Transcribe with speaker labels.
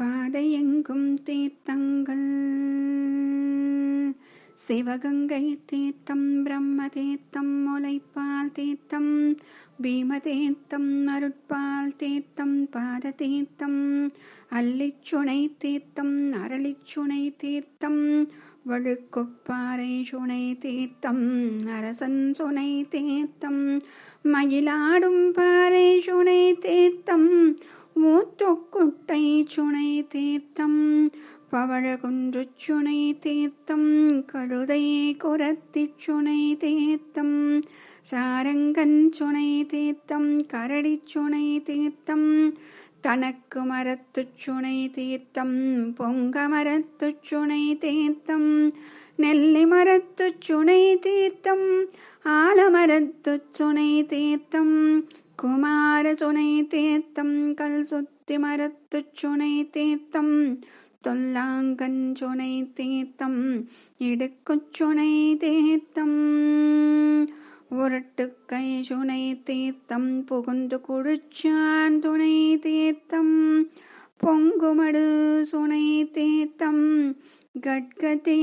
Speaker 1: பாதையெங்கும் தீர்த்தங்கள். சிவகங்கை தீர்த்தம் பிரம்ம தீர்த்தம் முளைப்பால் தீர்த்தம் பீம தீர்த்தம் அருட்பால் தீர்த்தம் பாத தீர்த்தம் அல்லிச்சுனை தீர்த்தம் அரளிச்சுனை தீர்த்தம் வழுக்குப்பாறை சுனை தீர்த்தம் அரசன் சுனை தீர்த்தம் மயிலாடும் பாறை சுனை தீர்த்தம் மூத்துக்குட்டை சுனை தீர்த்தம் பவழகுன்று சுனை தீர்த்தம் கழுதை குரத்தி சுனை தீர்த்தம் சாரங்கன் சுனை தீர்த்தம் கரடி சுனை தீர்த்தம் தனக்கு மரத்து சுனை தீர்த்தம் பொங்க மரத்து சுனை தீர்த்தம் நெல்லி மரத்து சுனை தீர்த்தம் ஆலமரத்து சுனை தீர்த்தம் குமார சுனை தீர்த்தம் கல் சுத்தி மரத்து சுனை தீர்த்தம் தொல்லாங்கன் சுனை தீர்த்தம் இடுக்குச்சுனை தீர்த்தம் உருட்டுக்கை சுனை தீர்த்தம் புகுந்து குடிச்சான் துணை தீர்த்தம் பொங்குமடு சுனை தீர்த்தம் கட்கதே